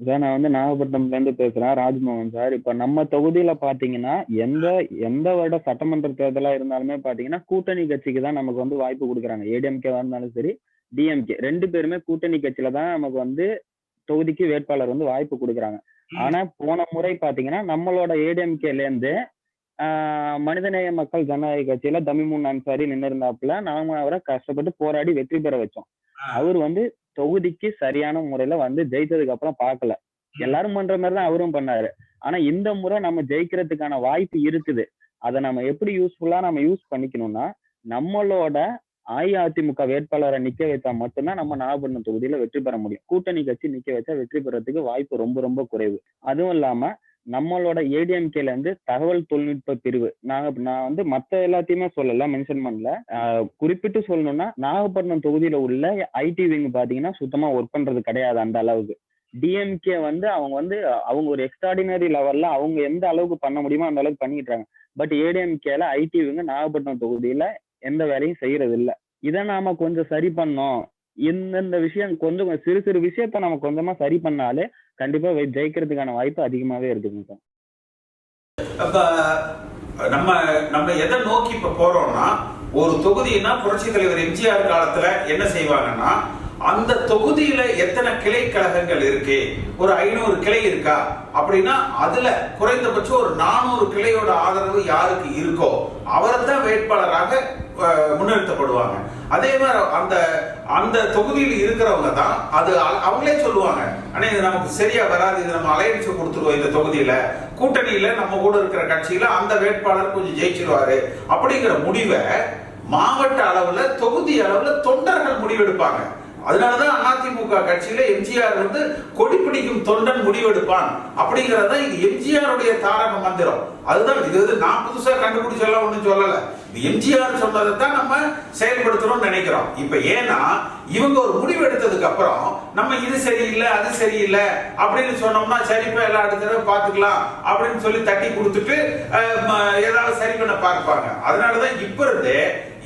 Sir நான் வந்து நாகப்பட்டினம்ல இருந்து பேசுறேன். ராஜ்மோகன் சார் இப்ப நம்ம தொகுதியில பாத்தீங்கன்னா எந்த எந்த வருட சட்டமன்ற தேர்தலா இருந்தாலுமே பாத்தீங்கன்னா கூட்டணி கட்சிக்கு தான் நமக்கு வந்து வாய்ப்பு கொடுக்குறாங்க. ஏடிஎம்கே இருந்தாலும் சரி டிஎம்கே ரெண்டு பேருமே கூட்டணி கட்சியில தான் நமக்கு வந்து தொகுதிக்கு வேட்பாளர் வந்து வாய்ப்பு கொடுக்குறாங்க. ஆனா போன முறை பாத்தீங்கன்னா நம்மளோட ஏடிஎம்கேல இருந்து மனிதநேய மக்கள் ஜனநாயக கட்சியில தமிமுன் அன்சாரி நின்று இருந்தாப்புல நாம அவரை கஷ்டப்பட்டு போராடி வெற்றி பெற வச்சோம். அவர் வந்து தொகுதிக்கு சரியான முறையில வந்து ஜெயிச்சதுக்கு அப்புறம் பார்க்கல. எல்லாரும் பண்ற மாதிரி தான் அவரும் பண்ணாரு. ஆனா இந்த முறை நம்ம ஜெயிக்கிறதுக்கான வாய்ப்பு இருக்குது. அதை நம்ம எப்படி யூஸ்ஃபுல்லா நம்ம யூஸ் பண்ணிக்கணும்னா நம்மளோட அஇஅதிமுக வேட்பாளரை நிக்க வைத்தா மட்டும்தான் நம்ம நாகப்பட்டினம் தொகுதியில வெற்றி பெற முடியும். கூட்டணி கட்சி நிக்க வச்சா வெற்றி பெறதுக்கு வாய்ப்பு ரொம்ப ரொம்ப குறைவு. அதுவும் இல்லாம நம்மளோட ஏடிஎம்கேல இருந்து தகவல் தொழில்நுட்ப பிரிவு. நாங்க நான் வந்து மத்த எல்லாத்தையுமே சொல்லல மென்ஷன் பண்ணல. குறிப்பிட்டு சொல்லணும்னா நாகப்பட்டினம் தொகுதியில உள்ள ஐடி விங் பாத்தீங்கன்னா சுத்தமா ஒர்க் பண்றது கிடையாது அந்த அளவுக்கு. டிஎம்கே வந்து அவங்க வந்து அவங்க ஒரு எக்ஸ்ட்ராடினரி லெவல்ல அவங்க எந்த அளவுக்கு பண்ண முடியுமோ அந்த அளவுக்கு பண்ணிக்கிட்டாங்க. பட் ஏடிஎம்கேல ஐடி விங்க நாகப்பட்டினம் தொகுதியில எந்த வேலையும் செய்யறது இல்லை இதை நாம கொஞ்சம் சரி பண்ணோம் இந்தந்த விஷயம் கொஞ்சம் சிறு சிறு விஷயத்த நம்ம கொஞ்சமா சரி பண்ணாலே கண்டிப்பா ஜெயிக்கிறதுக்கான வாய்ப்பு அதிகமாவே இருக்குங்க சார். அப்ப நம்ம நம்ம எதை நோக்கி இப்ப போறோம்னா ஒரு தொகுதினா புரட்சி தலைவர் எம்ஜிஆர் காலத்துல என்ன செய்வாங்கன்னா அந்த தொகுதியில எத்தனை கிளை கழகங்கள் இருக்கு ஒரு ஐநூறு கிளை இருக்கா அப்படின்னா அதுல குறைந்தபட்சம் ஒரு நானூறு கிளையோட ஆதரவு யாருக்கு இருக்கோ அவரை தான் வேட்பாளராக முன்னிறுத்தப்படுவாங்க. அதே மாதிரி அந்த அந்த தொகுதியில் இருக்கிறவங்க தான் அது அவங்களே சொல்லுவாங்க. ஆனா இது நமக்கு சரியா வராது இது நம்ம அலையடிச்சு கொடுத்துருவோம் இந்த தொகுதியில. கூட்டணியில நம்ம கூட இருக்கிற கட்சியில அந்த வேட்பாளர் கொஞ்சம் ஜெயிச்சிருவாரு. அப்படிங்கிற முடிவை மாவட்ட அளவுல தொகுதி அளவுல தொண்டர்கள் முடிவெடுப்பாங்க. அதனாலதான் அதிமுக கட்சியில எம்ஜிஆர் வந்து கொடி பிடிக்கும் தொண்டன் முடிவெடுப்பான். அப்படிங்கறத இது எம்ஜிஆருடைய தாரக மந்திரம். அதுதான் இது வந்து நான் புதுசா கண்டுபிடிச்செல்லாம் ஒண்ணும் சொல்லலை. எம்ஜிஆர் சொன்னதை தான் நம்ம செயல்படுத்தணும்னு நினைக்கிறோம். இப்ப ஏன்னா இவங்க ஒரு முடிவு எடுத்ததுக்கு அப்புறம் நம்ம இது சரியில்லை அது சரியில்லை அப்படின்னு சொன்னோம்னா சரிப்பா எல்லாம் அடுத்த தடவை பார்த்துக்கலாம் அப்படின்னு சொல்லி தட்டி கொடுத்துட்டு ஏதாவது சரி பண்ண பார்ப்பாங்க அதனாலதான் இப்ப இருந்தே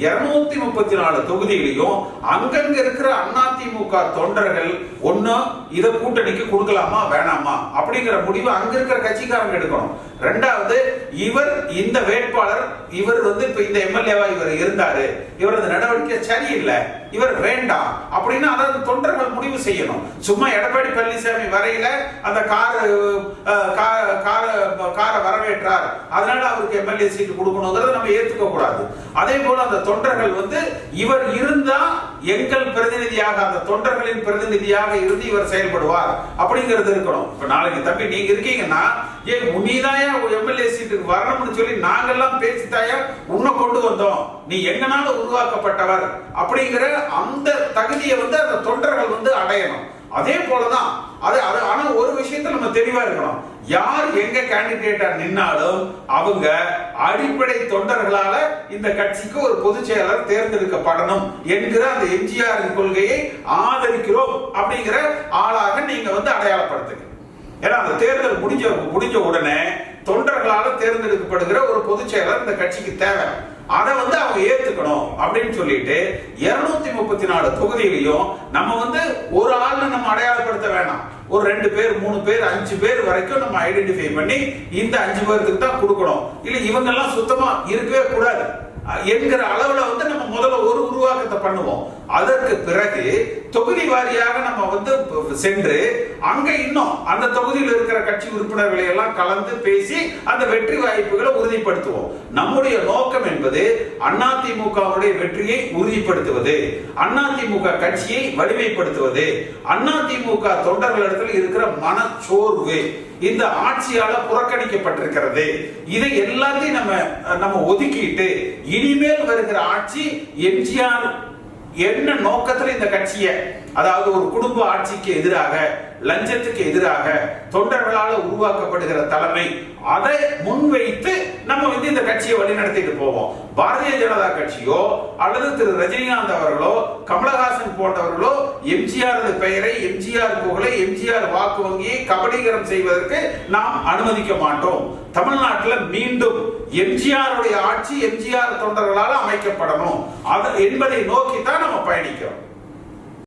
இருநூத்தி முப்பத்தி நாலு தொகுதியிலையும் அங்கங்க இருக்கிற அதிமுக தொண்டர்கள் ஒண்ணு இத கூட்டணிக்கு கொடுக்கலாமா வேணாமா? அப்படிங்கிற முடிவு அங்க இருக்கிற கட்சிக்காரங்க எடுக்கணும். ரெண்டாவது இவர் இந்த வேட்பாளர் இவர் வந்து இப்ப இந்த எம்எல்ஏவா இவர் இருந்தாரு இவரது நடவடிக்கை சரியில்லை இவர் வேண்டாம் அப்படின்னா அதாவது தொண்டர்கள் முடிவு செய்யணும். சும்மா எடப்பாடி பழனிசாமி வரையில அந்த கார் கார காரை வரவேற்றார். அதனால அவருக்கு எம்எல்ஏ சீட்டு கொடுக்கணுங்கிறத நம்ம ஏத்துக்க கூடாது. அதே போல அந்த தொண்டர்கள் வந்து இவர் இருந்தா எங்கள் பிரதிநிதியாக அந்த தொண்டர்களின் பிரதிநிதியாக இருந்து இவர் செயல்படுவார். அப்படிங்கிறது இருக்கணும். இப்ப நாளைக்கு தம்பி நீங்க இருக்கீங்கன்னா ஏன் நீதாயா எம்எல்ஏ சீட்டுக்கு வரணும்னு சொல்லி நாங்கெல்லாம் பேசித்தாயா உன்னை கொண்டு வந்தோம். நீ எங்கனால உருவாக்கப்பட்டவர் அப்படிங்கிற அந்த தகுதியை வந்து அந்த தொண்டர்கள் வந்து அடையணும். அதே போலதான் அது அது ஆனா நம்ம தெளிவா இருக்கணும். யார் எங்க கேண்டிடேட்டா நின்னாலும் அவங்க அடிப்படை தொண்டர்களால இந்த கட்சிக்கு ஒரு பொதுச் செயலாளர் தேர்ந்தெடுக்கப்படணும் என்கிற அந்த எம்ஜிஆர் கொள்கையை ஆதரிக்கிறோம் அப்படிங்கிற ஆளாக நீங்க வந்து அடையாளப்படுத்துங்க. ஏன்னா அந்த தேர்தல் முடிஞ்ச முடிஞ்ச உடனே தொண்டர்களால தேர்ந்தெடுக்கப்படுகிற ஒரு பொதுச் செயலர் இந்த கட்சிக்கு தேவை. அதை வந்து அவங்க ஏத்துக்கணும் அப்படின்னு சொல்லிட்டு இருநூத்தி முப்பத்தி நாலு தொகுதியிலையும் நம்ம வந்து ஒரு ஆள் ஆள்னு நம்ம அடையாளப்படுத்த வேணாம். ஒரு ரெண்டு பேர் மூணு பேர் அஞ்சு பேர் வரைக்கும் நம்ம ஐடென்டிஃபை பண்ணி இந்த அஞ்சு பேருக்கு தான் கொடுக்கணும். இல்ல இவங்க எல்லாம் சுத்தமா இருக்கவே கூடாது. என்கிற அளவுல வந்து நம்ம முதல்ல ஒரு உருவாக்கத்தை பண்ணுவோம். அதற்கு பிறகு தொகுதி வாரியாக நம்ம வந்து சென்று அங்க இன்னும் அந்த தொகுதியில் இருக்கிற கட்சி உறுப்பினர்களை எல்லாம் கலந்து பேசி அந்த வெற்றி வாய்ப்புகளை உறுதிப்படுத்துவோம். நம்முடைய நோக்கம் என்பது அதிமுகவுடைய வெற்றியை உறுதிப்படுத்துவது அதிமுக கட்சியை வலிமைப்படுத்துவது அதிமுக தொண்டர்களிடத்தில் இருக்கிற மனச்சோர்வு இந்த ஆட்சியால புறக்கணிக்கப்பட்டிருக்கிறது. இதை எல்லாத்தையும் நம்ம நம்ம ஒதுக்கிட்டு இனிமேல் வருகிற ஆட்சி எம்ஜிஆர் என்ன நோக்கத்தில் இந்த கட்சியை அதாவது ஒரு குடும்ப ஆட்சிக்கு எதிராக லஞ்சத்துக்கு எதிராக தொண்டர்களால் உருவாக்கப்படுகிற தலைமை அதை முன்வைத்து நம்ம வந்து இந்த கட்சியை வழிநடத்திட்டு போவோம். பாரதிய ஜனதா கட்சியோ அல்லது திரு ரஜினிகாந்த் அவர்களோ கமலஹாசன் போன்றவர்களோ எம்ஜிஆர் பெயரை எம்ஜிஆர் புகழை எம்ஜிஆர் வாக்கு வங்கியை கபடீகரம் செய்வதற்கு நாம் அனுமதிக்க மாட்டோம். தமிழ்நாட்டில் மீண்டும் எம்ஜிஆருடைய ஆட்சி எம்ஜிஆர் தொண்டர்களால் அமைக்கப்படணும். அது என்பதை நோக்கி தான் நம்ம பயணிக்கிறோம்.